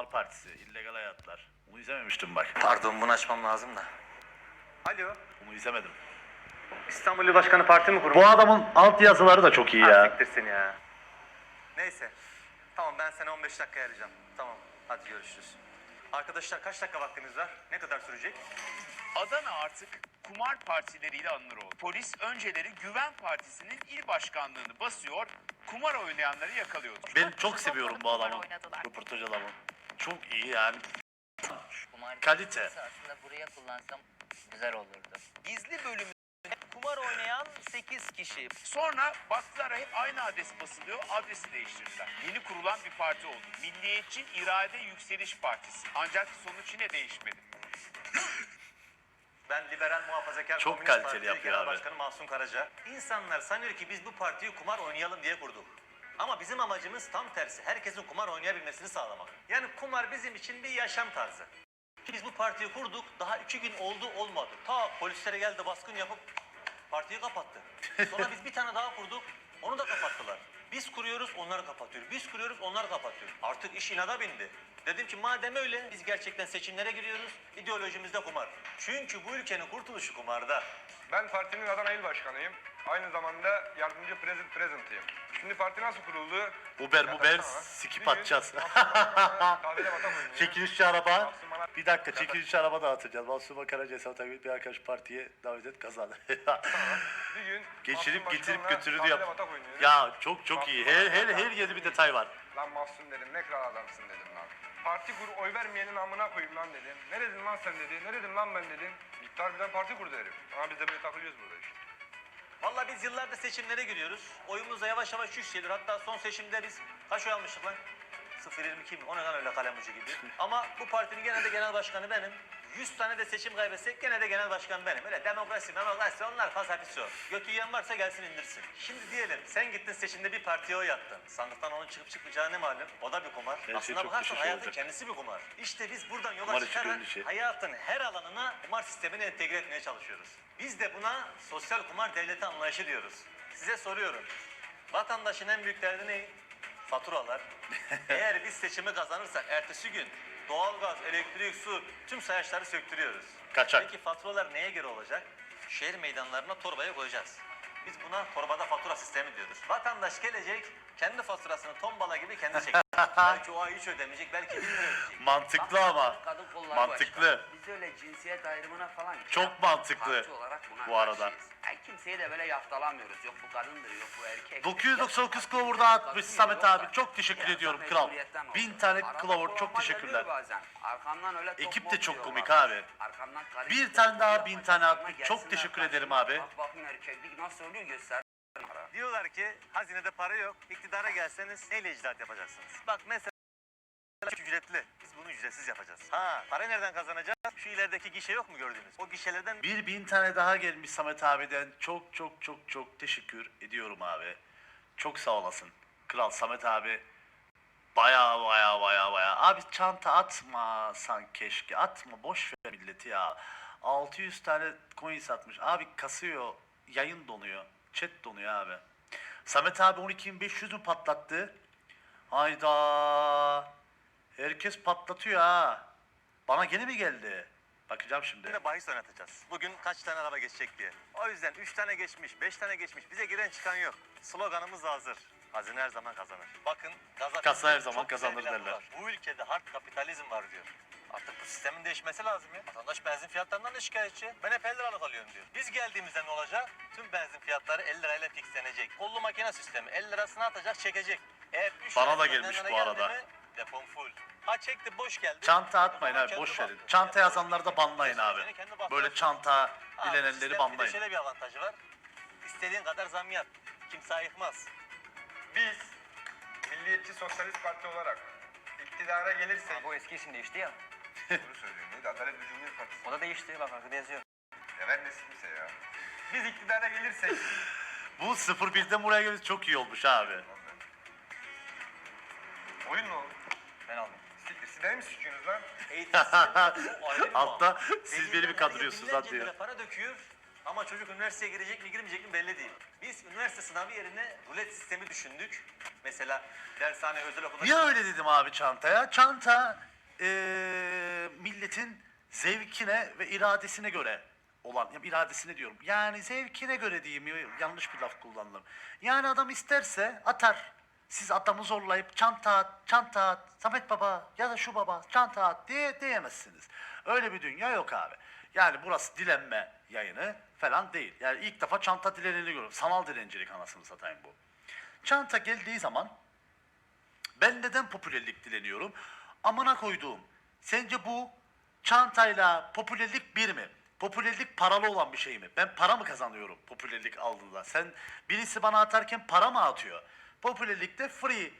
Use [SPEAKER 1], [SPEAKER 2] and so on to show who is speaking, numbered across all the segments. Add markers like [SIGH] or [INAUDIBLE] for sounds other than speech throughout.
[SPEAKER 1] Kumar Partisi, illegal hayatlar. Bunu izlememiştim bak.
[SPEAKER 2] Pardon bunu açmam lazım da. Alo.
[SPEAKER 1] Bunu izlemedim.
[SPEAKER 2] İstanbul İl Başkanı Parti mi kurmuş?
[SPEAKER 1] Bu adamın alt yazıları da çok iyi
[SPEAKER 2] Ha,
[SPEAKER 1] ya.
[SPEAKER 2] siktir seni ya. Neyse. Tamam ben seni 15 dakika arayacağım. Tamam. Hadi görüşürüz. Arkadaşlar kaç dakika vaktimiz var? Ne kadar sürecek?
[SPEAKER 3] Adana artık kumar partileriyle anılır oldu. Polis önceleri Güven Partisi'nin il başkanlığını basıyor, kumar oynayanları yakalıyordu.
[SPEAKER 1] Ben çok seviyorum bu adamı. Röportaj adamı. Çok iyi yani.
[SPEAKER 4] Kumar
[SPEAKER 1] Kalite.
[SPEAKER 4] aslında buraya kullansam güzel olurdu.
[SPEAKER 5] Gizli bölümü kumar oynayan 8 kişi.
[SPEAKER 3] Sonra baktılar hep aynı adres basılıyor, adresi değiştirdiler. Yeni kurulan bir parti oldu. Milliyetçi İrade Yükseliş Partisi. Ancak sonuç yine değişmedi.
[SPEAKER 2] Ben liberal muhafazakar
[SPEAKER 1] Çok
[SPEAKER 2] Komünist
[SPEAKER 1] kaliteli
[SPEAKER 2] Partisi
[SPEAKER 1] yapıyor
[SPEAKER 2] Genel
[SPEAKER 1] abi.
[SPEAKER 2] Başkanı Mahsun Karaca. İnsanlar sanıyor ki biz bu partiyi kumar oynayalım diye kurduk. Ama bizim amacımız tam tersi. Herkesin kumar oynayabilmesini sağlamak. Yani kumar bizim için bir yaşam tarzı. Biz bu partiyi kurduk. Daha iki gün oldu olmadı. Ta polislere geldi baskın yapıp partiyi kapattı. Sonra biz bir tane daha kurduk. Onu da kapattılar. Biz kuruyoruz onlar kapatıyor. Biz kuruyoruz onlar kapatıyor. Artık iş inada bindi. Dedim ki madem öyle biz gerçekten seçimlere giriyoruz. İdeolojimizde kumar. Çünkü bu ülkenin kurtuluşu kumarda.
[SPEAKER 6] Ben partinin Adana İl Başkanıyım. Aynı zamanda yardımcı prezent prezentiyim. Şimdi parti nasıl kuruldu?
[SPEAKER 1] Uber
[SPEAKER 6] Ya
[SPEAKER 1] Uber
[SPEAKER 6] Bir gün
[SPEAKER 1] atacağız.
[SPEAKER 6] Kahvede batak oynuyor. [LAUGHS]
[SPEAKER 1] Çekilişçi araba.
[SPEAKER 6] Mahsun
[SPEAKER 1] Bir dakika çekilişçi araba dağıtacağız. Mahsun Karaca hesap takip bir arkadaş partiye davet et kazan. [LAUGHS]
[SPEAKER 6] Bir gün
[SPEAKER 1] Geçirip
[SPEAKER 6] Mahsun
[SPEAKER 1] getirip
[SPEAKER 6] Başkan'la
[SPEAKER 1] götürür
[SPEAKER 6] kahvede
[SPEAKER 1] yap.
[SPEAKER 6] batak oynuyoruz.
[SPEAKER 1] Ya çok çok iyi. Her her her yerde bir detay var.
[SPEAKER 6] Lan Mahsun dedim ne kral adamsın dedim lan. Parti kur oy vermeyenin amına koyayım lan dedim. Ne dedin lan sen dedi. Ne dedim lan ben dedim. Gitti harbiden parti kurdu herif. Ama biz de böyle takılıyoruz burada işte.
[SPEAKER 2] Vallahi biz yıllardır seçimlere giriyoruz. Oyumuz da yavaş yavaş yükseliyor. Hatta son seçimde biz kaç oy almıştık lan? 0.22 mi? O ne lan öyle kalem ucu gibi. [LAUGHS] Ama bu partinin genelde genel başkanı benim. 100 tane de seçim kaybetsek gene de genel başkan benim. Öyle demokrasi, demokrasi onlar fasafisi o. Götü yiyen varsa gelsin indirsin. Şimdi diyelim sen gittin seçimde bir partiye oy attın. Sandıktan onun çıkıp çıkmayacağı ne malum? O da bir kumar.
[SPEAKER 1] şey
[SPEAKER 2] Aslına
[SPEAKER 1] çok
[SPEAKER 2] bakarsan hayatın
[SPEAKER 1] olacak.
[SPEAKER 2] kendisi bir kumar. İşte biz buradan yola
[SPEAKER 1] Kumar
[SPEAKER 2] çıkarak
[SPEAKER 1] işi.
[SPEAKER 2] hayatın her alanına kumar sistemini entegre etmeye çalışıyoruz. Biz de buna sosyal kumar devleti anlayışı diyoruz. Size soruyorum. Vatandaşın en büyük derdi ne? Faturalar. [LAUGHS] Eğer biz seçimi kazanırsak ertesi gün doğalgaz, elektrik, su tüm sayaçları söktürüyoruz.
[SPEAKER 1] Kaçak.
[SPEAKER 2] Peki faturalar neye göre olacak? Şehir meydanlarına torbaya koyacağız. Biz buna torbada fatura sistemi diyoruz. Vatandaş gelecek, kendi faturasını tombala gibi kendi çekecek. Belki o ay hiç ödemeyecek, belki lira ödeyecek.
[SPEAKER 1] Mantıklı ama.
[SPEAKER 4] Kadın kolları
[SPEAKER 1] Mantıklı.
[SPEAKER 4] başka. Biz öyle cinsiyet ayrımına falan
[SPEAKER 1] Çok mantıklı
[SPEAKER 4] parti olarak buna
[SPEAKER 1] bu arada.
[SPEAKER 4] karşıyız. Ay kimseyi de böyle yaftalamıyoruz. Yok bu kadındır, yok bu erkek.
[SPEAKER 1] 999
[SPEAKER 4] Yok,
[SPEAKER 1] Clover'da atmış Samet abi. Çok teşekkür ediyorum kral.
[SPEAKER 4] mecburiyetten oldu.
[SPEAKER 1] Bin tane
[SPEAKER 4] Arada
[SPEAKER 1] Clover çok teşekkürler.
[SPEAKER 4] Arkamdan öyle top
[SPEAKER 1] Ekip de
[SPEAKER 4] mop
[SPEAKER 1] çok
[SPEAKER 4] diyorlar.
[SPEAKER 1] komik abi.
[SPEAKER 4] Arkamdan karı
[SPEAKER 1] Bir tane daha bin tane
[SPEAKER 4] gelsinler
[SPEAKER 1] Çok teşekkür ederim abi.
[SPEAKER 4] Bak bakın erkeklik nasıl oluyor göster.
[SPEAKER 2] Diyorlar ki hazinede para yok. İktidara gelseniz neyle icraat yapacaksınız? Bak mesela [LAUGHS] ücretli. Biz bunu ücretsiz yapacağız. Ha para nereden kazanacağız? Şu ilerideki gişe yok mu gördüğünüz? O gişelerden
[SPEAKER 1] Bir bin tane daha gelmiş Samet abiden. Çok çok çok çok teşekkür ediyorum abi. Çok sağ olasın. Kral Samet abi. Baya baya baya baya. Abi çanta atma san keşke. Atma boş ver milleti ya. 600 tane coin satmış. Abi kasıyor. Yayın donuyor. Chat donuyor abi. Samet abi 12.500 mü patlattı? Hayda. Herkes patlatıyor ha. Bana gene mi geldi? Bakacağım şimdi.
[SPEAKER 2] de bahis oynatacağız. Bugün kaç tane araba geçecek diye. O yüzden 3 tane geçmiş, 5 tane geçmiş. Bize giren çıkan yok. Sloganımız da hazır. Hazine her zaman kazanır. Bakın gaza
[SPEAKER 1] Kasa her
[SPEAKER 2] çok
[SPEAKER 1] zaman
[SPEAKER 2] güzel
[SPEAKER 1] kazanır
[SPEAKER 2] bir
[SPEAKER 1] derler.
[SPEAKER 2] var. Bu ülkede hard kapitalizm var diyor. Artık bu sistemin değişmesi lazım ya. Vatandaş benzin fiyatlarından da şikayetçi. Ben hep 50 liralık alıyorum diyor. Biz geldiğimizde ne olacak? Tüm benzin fiyatları 50 lirayla fixlenecek. Kollu makine sistemi 50 lirasını atacak çekecek. Eğer üç
[SPEAKER 1] Bana da gelmiş bu arada.
[SPEAKER 2] mi, Depom full. Ha çekti boş geldi.
[SPEAKER 1] Çanta atmayın abi boş verin. Çanta yazanları da banlayın abi. Böyle çanta
[SPEAKER 2] Ha, bu
[SPEAKER 1] dilenenleri
[SPEAKER 2] sistemin Bir de
[SPEAKER 1] banlayın.
[SPEAKER 2] şöyle bir avantajı var. İstediğin kadar zam yap. Kimse ayıkmaz.
[SPEAKER 6] Biz Milliyetçi Sosyalist Parti olarak iktidara gelirsek...
[SPEAKER 5] Bu eski isim değişti ya.
[SPEAKER 6] Doğru söylüyorsun. Neydi? Adalet ve Cumhuriyet Partisi.
[SPEAKER 5] O da değişti. Bak arkada yazıyor.
[SPEAKER 6] Sever nesin kimse ya. Biz iktidara gelirsek...
[SPEAKER 1] Bu 01'den buraya gelmesi çok iyi olmuş abi.
[SPEAKER 6] Oyun mu oldu?
[SPEAKER 5] Ben aldım.
[SPEAKER 6] Siktir. Siz beni mi sikiyorsunuz lan?
[SPEAKER 2] Eğitim sistemi bu ayrı [LAUGHS] bir
[SPEAKER 1] Altta
[SPEAKER 2] bağ.
[SPEAKER 1] siz beni mi kandırıyorsunuz lan
[SPEAKER 2] binlerce
[SPEAKER 1] diyor.
[SPEAKER 2] lira para döküyor ama çocuk üniversiteye girecek mi girmeyecek mi belli değil. Biz üniversite sınavı yerine rulet sistemi düşündük. Mesela dershane özel okulda...
[SPEAKER 1] Niye öyle dedim abi çantaya? Çanta eee, milletin zevkine ve iradesine göre olan, ya iradesine diyorum. Yani zevkine göre diyeyim, yanlış bir laf kullandım. Yani adam isterse atar. Siz adamı zorlayıp çanta at, çanta at, Samet baba ya da şu baba çanta at diye diyemezsiniz. Öyle bir dünya yok abi. Yani burası dilenme yayını falan değil. Yani ilk defa çanta dileneni görüyorum. Sanal dilencilik anasını satayım bu. Çanta geldiği zaman ben neden popülerlik dileniyorum? Amına koyduğum. Sence bu çantayla popülerlik bir mi? Popülerlik paralı olan bir şey mi? Ben para mı kazanıyorum popülerlik aldığında? Sen birisi bana atarken para mı atıyor? Popülerlikte free,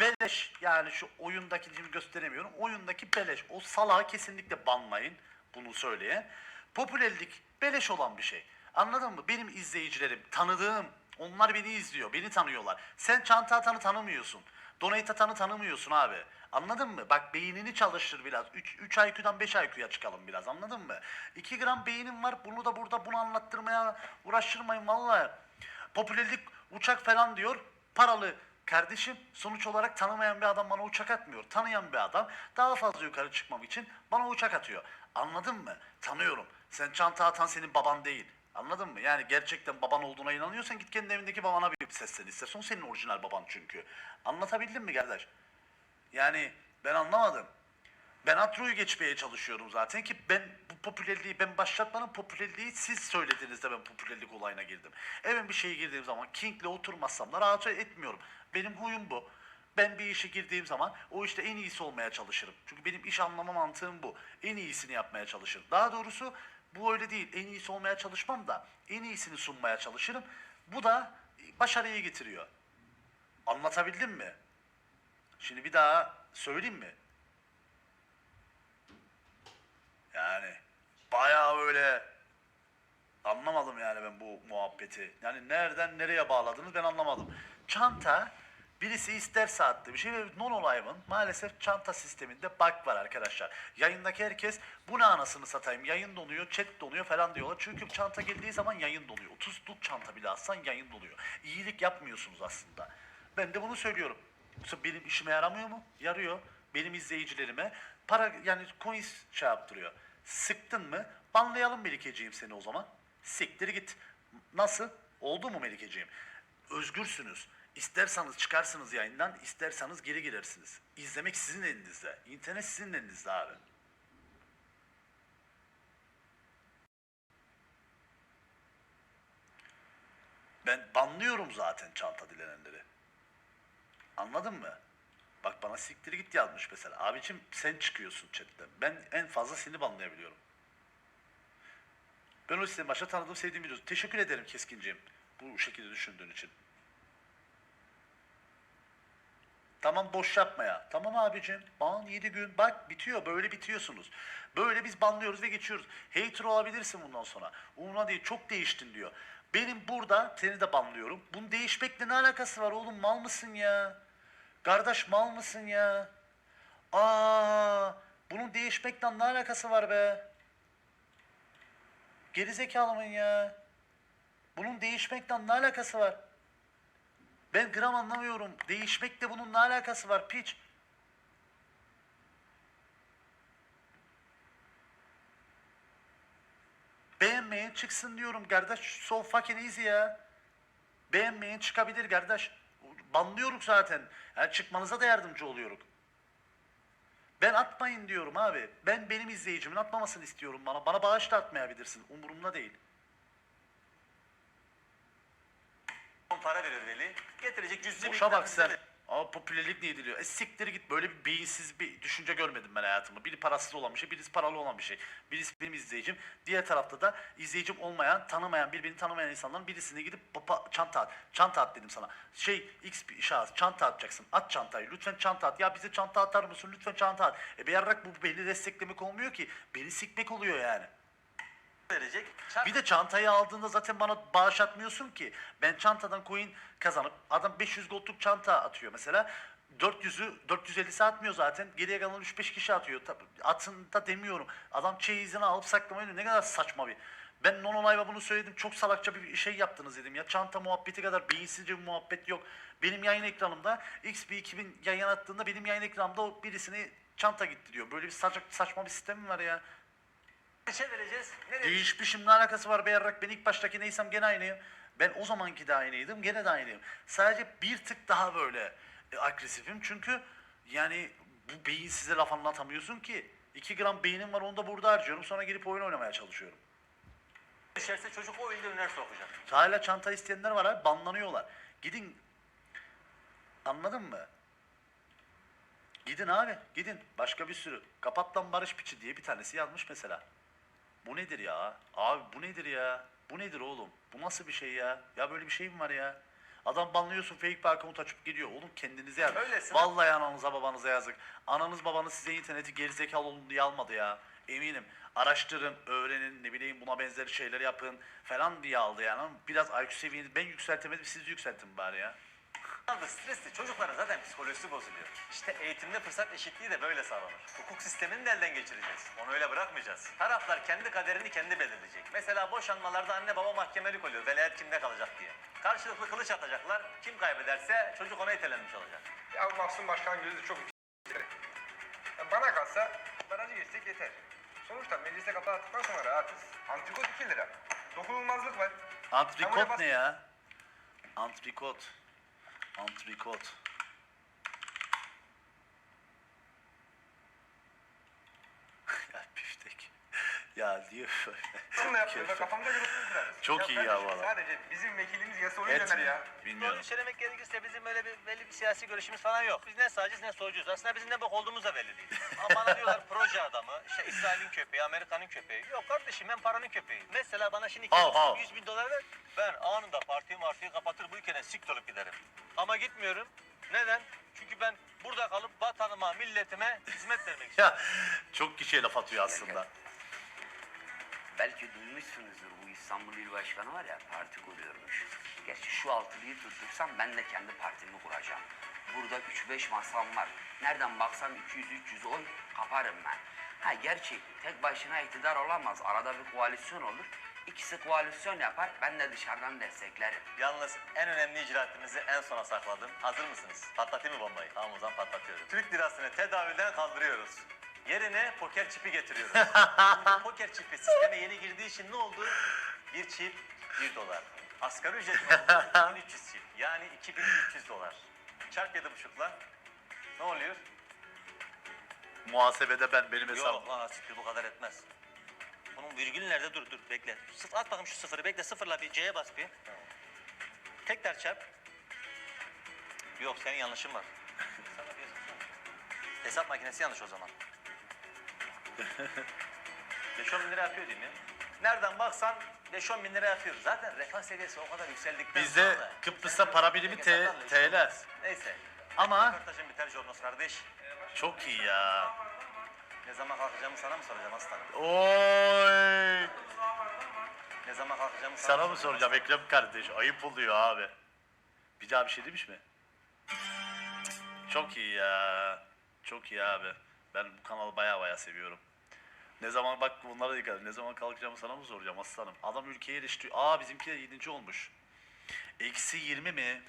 [SPEAKER 1] beleş yani şu oyundaki şimdi gösteremiyorum. Oyundaki beleş. O salağı kesinlikle banlayın bunu söyleyen. Popülerlik beleş olan bir şey. Anladın mı? Benim izleyicilerim, tanıdığım, onlar beni izliyor, beni tanıyorlar. Sen çanta atanı tanımıyorsun. Donate atanı tanımıyorsun abi. Anladın mı? Bak beynini çalıştır biraz. 3, 3 IQ'dan 5 IQ'ya çıkalım biraz anladın mı? 2 gram beynim var bunu da burada bunu anlattırmaya uğraştırmayın vallahi. Popülerlik uçak falan diyor. Paralı kardeşim sonuç olarak tanımayan bir adam bana uçak atmıyor. Tanıyan bir adam daha fazla yukarı çıkmam için bana uçak atıyor. Anladın mı? Tanıyorum. Sen çanta atan senin baban değil. Anladın mı? Yani gerçekten baban olduğuna inanıyorsan git kendi evindeki babana bir seslen istersen. Senin orijinal baban çünkü. Anlatabildim mi kardeş? Yani ben anlamadım. Ben Atro'yu geçmeye çalışıyorum zaten ki ben bu popülerliği ben başlatmanın popülerliği siz söylediğinizde ben popülerlik olayına girdim. Evet bir şeye girdiğim zaman King'le oturmazsam da rahatsız etmiyorum. Benim huyum bu. Ben bir işe girdiğim zaman o işte en iyisi olmaya çalışırım. Çünkü benim iş anlama mantığım bu. En iyisini yapmaya çalışırım. Daha doğrusu bu öyle değil. En iyisi olmaya çalışmam da en iyisini sunmaya çalışırım. Bu da başarıyı getiriyor. Anlatabildim mi? Şimdi bir daha söyleyeyim mi? Yani bayağı böyle anlamadım yani ben bu muhabbeti. Yani nereden nereye bağladınız ben anlamadım. Çanta birisi isterse attı bir şey ve non maalesef çanta sisteminde bug var arkadaşlar. Yayındaki herkes bu ne anasını satayım yayın donuyor chat donuyor falan diyorlar. Çünkü çanta geldiği zaman yayın doluyor. 30 tut çanta bile atsan yayın doluyor. İyilik yapmıyorsunuz aslında. Ben de bunu söylüyorum. Benim işime yaramıyor mu? Yarıyor. Benim izleyicilerime para yani coins şey yaptırıyor. Sıktın mı? Banlayalım Melikeciğim seni o zaman. Siktir git. Nasıl? Oldu mu Melikeciğim? Özgürsünüz. İsterseniz çıkarsınız yayından, isterseniz geri girersiniz. İzlemek sizin elinizde. İnternet sizin elinizde abi. Ben banlıyorum zaten çanta dilenenleri. Anladın mı? Bak bana siktir git yazmış mesela. Abicim sen çıkıyorsun chatten. Ben en fazla seni banlayabiliyorum. Ben o sistemi başta tanıdığım sevdiğim biliyorsun. Teşekkür ederim Keskinciğim. Bu şekilde düşündüğün için. Tamam boş yapma ya. Tamam abicim. Ban 7 gün. Bak bitiyor. Böyle bitiyorsunuz. Böyle biz banlıyoruz ve geçiyoruz. Hater olabilirsin bundan sonra. Umurumda değil. Çok değiştin diyor. Benim burada seni de banlıyorum. Bunun değişmekle ne alakası var oğlum? Mal mısın ya? Kardeş mal mısın ya? Aa, bunun değişmekten ne alakası var be? Gerizekalı mıyım ya? Bunun değişmekten ne alakası var? Ben gram anlamıyorum. Değişmekle bunun ne alakası var piç? Beğenmeyen çıksın diyorum kardeş. So fucking easy ya. Beğenmeyen çıkabilir kardeş. Banlıyoruz zaten. Yani çıkmanıza da yardımcı oluyoruz. Ben atmayın diyorum abi. Ben benim izleyicimin atmamasını istiyorum bana. Bana bağış da atmayabilirsin. Umurumda değil.
[SPEAKER 2] para verir Veli. Getirecek cüzi
[SPEAKER 1] Boşa bak sen. Ama popülerlik niye ediliyor? E siktir git böyle bir beyinsiz bir düşünce görmedim ben hayatımda. Biri parasız olan bir şey, birisi paralı olan bir şey. Birisi benim izleyicim. Diğer tarafta da izleyicim olmayan, tanımayan, birbirini tanımayan insanların birisine gidip papa, çanta at. Çanta at dedim sana. Şey X bir şahıs çanta atacaksın. At çantayı. Lütfen çanta at. Ya bize çanta atar mısın? Lütfen çanta at. E bir yarrak bu beni desteklemek olmuyor ki. Beni sikmek oluyor yani.
[SPEAKER 2] Verecek.
[SPEAKER 1] Bir de çantayı aldığında zaten bana bağış atmıyorsun ki. Ben çantadan coin kazanıp adam 500 goldluk çanta atıyor mesela. 400'ü 450'si atmıyor zaten. Geriye kalan 3-5 kişi atıyor. Tabii atın da demiyorum. Adam çeyizini alıp saklamayı ne kadar saçma bir. Ben non olayla bunu söyledim. Çok salakça bir şey yaptınız dedim ya. Çanta muhabbeti kadar beyinsizce bir muhabbet yok. Benim yayın ekranımda XP2000 yayın attığında benim yayın ekranımda o birisini çanta gitti diyor. Böyle bir saçma, saçma bir sistem mi var ya?
[SPEAKER 2] İşe vereceğiz.
[SPEAKER 1] Ne alakası var be yarrak ben ilk baştaki neysem gene aynıyım. Ben o zamanki de aynıydım gene de aynıyım. Sadece bir tık daha böyle e, agresifim çünkü yani bu beyin size laf anlatamıyorsun ki. 2 gram beynim var onu da burada harcıyorum sonra gelip oyun oynamaya çalışıyorum.
[SPEAKER 2] Düşerse çocuk o ilde üniversite okuyacak.
[SPEAKER 1] Hala çanta isteyenler var abi banlanıyorlar. Gidin anladın mı? Gidin abi gidin başka bir sürü. Kapat lan barış piçi diye bir tanesi yazmış mesela. Bu nedir ya? Abi bu nedir ya? Bu nedir oğlum? Bu nasıl bir şey ya? Ya böyle bir şey mi var ya? Adam banlıyorsun fake bir account açıp gidiyor. Oğlum kendinize yazın.
[SPEAKER 2] Öylesin.
[SPEAKER 1] Vallahi ananıza babanıza yazık. Ananız babanız size interneti gerizekalı olun diye almadı ya. Eminim. Araştırın, öğrenin, ne bileyim buna benzer şeyler yapın falan diye aldı yani. Ama Biraz IQ seviyenizi ben yükseltemedim siz yükseltin bari ya.
[SPEAKER 2] Anda stresli çocukların zaten psikolojisi bozuluyor. İşte eğitimde fırsat eşitliği de böyle sağlanır. Hukuk sistemini de elden geçireceğiz. Onu öyle bırakmayacağız. Taraflar kendi kaderini kendi belirleyecek. Mesela boşanmalarda anne baba mahkemelik oluyor. Velayet kimde kalacak diye. Karşılıklı kılıç atacaklar. Kim kaybederse çocuk ona itelenmiş olacak.
[SPEAKER 6] Ya Mahsun Başkan gözü çok Bana kalsa barajı geçsek yeter. Sonuçta meclise kapağı attıktan sonra rahatız. Antrikot 2 lira. Dokunulmazlık var.
[SPEAKER 1] Antrikot ne ya? Antrikot. Antrikot. ya Ya diyor.
[SPEAKER 6] Şunu da yapıyoruz. Bak kafamda biraz.
[SPEAKER 1] Çok iyi ya valla.
[SPEAKER 6] Sadece bizim vekilimiz yasa onu
[SPEAKER 1] Et
[SPEAKER 6] yöner
[SPEAKER 1] mi?
[SPEAKER 6] ya.
[SPEAKER 1] Bilmiyorum.
[SPEAKER 5] Doğru söylemek gerekirse bizim öyle bir belli bir siyasi görüşümüz falan yok. Biz ne sağcıyız ne solcuyuz. Aslında bizim ne bok olduğumuz da belli değil. Ama bana diyorlar proje adamı, işte İsrail'in köpeği, Amerika'nın köpeği. Yok kardeşim ben paranın köpeğiyim. Mesela bana şimdi
[SPEAKER 1] hav.
[SPEAKER 5] 100 bin dolar ver. Ben anında partiyi martiyi kapatır bu ülkeden sik olup giderim. Ama gitmiyorum. Neden? Çünkü ben burada kalıp vatanıma, milletime hizmet vermek istiyorum.
[SPEAKER 1] Ya çok kişiye laf atıyor aslında.
[SPEAKER 4] Belki duymuşsunuzdur bu İstanbul İl Başkanı var ya parti kuruyormuş. Gerçi şu altılıyı tuttursam ben de kendi partimi kuracağım. Burada 3-5 masam var. Nereden baksam 200-300 oy kaparım ben. Ha gerçi tek başına iktidar olamaz. Arada bir koalisyon olur. İkisi koalisyon yapar. Ben de dışarıdan desteklerim.
[SPEAKER 2] Yalnız en önemli icraatımızı en sona sakladım. Hazır mısınız? Patlatayım mı bombayı? Tamam o zaman patlatıyorum. Türk lirasını tedavülden kaldırıyoruz. Yerine poker çipi getiriyoruz. Şimdi [LAUGHS] poker çipi sisteme yeni girdiği için ne oldu? Bir çip, bir dolar. Asgari ücret oldu [LAUGHS] 2300 çip. Yani 2300 dolar. Çarp yedi buçukla. Ne oluyor?
[SPEAKER 1] Muhasebede ben benim hesabım.
[SPEAKER 5] Yok lan asiktir bu kadar etmez. Bunun virgül nerede? Dur dur bekle. Sıfır, at bakayım şu sıfırı bekle sıfırla bir C'ye bas bir. Tekrar çarp. Yok senin yanlışın var. [LAUGHS] Hesap makinesi yanlış o zaman. [LAUGHS] 5-10 bin lira yapıyor değil mi? Nereden baksan 5-10 bin lira yapıyor. Zaten refah seviyesi o kadar yükseldikten
[SPEAKER 1] Bizde
[SPEAKER 5] sonra...
[SPEAKER 1] Kıbrıs'ta para birimi
[SPEAKER 5] Hesaplarla
[SPEAKER 1] TL.
[SPEAKER 5] Neyse.
[SPEAKER 1] Ama-
[SPEAKER 5] Röportajın biter Jornos kardeş.
[SPEAKER 1] Çok iyi ya.
[SPEAKER 5] Ne zaman kalkacağımı sana mı soracağım aslanım?
[SPEAKER 1] Oy.
[SPEAKER 5] Ne zaman kalkacağımı sana,
[SPEAKER 1] Sana mı soracağım Ekrem kardeş? Ayıp oluyor abi. Bir daha bir şey demiş mi? Çok iyi ya. Çok iyi abi. Ben bu kanalı baya baya seviyorum. Ne zaman bak bunlara dikkat et. Ne zaman kalkacağımı sana mı soracağım aslanım? Adam ülkeyi eleştiriyor. Aa bizimki de 7. olmuş. Eksi 20 mi?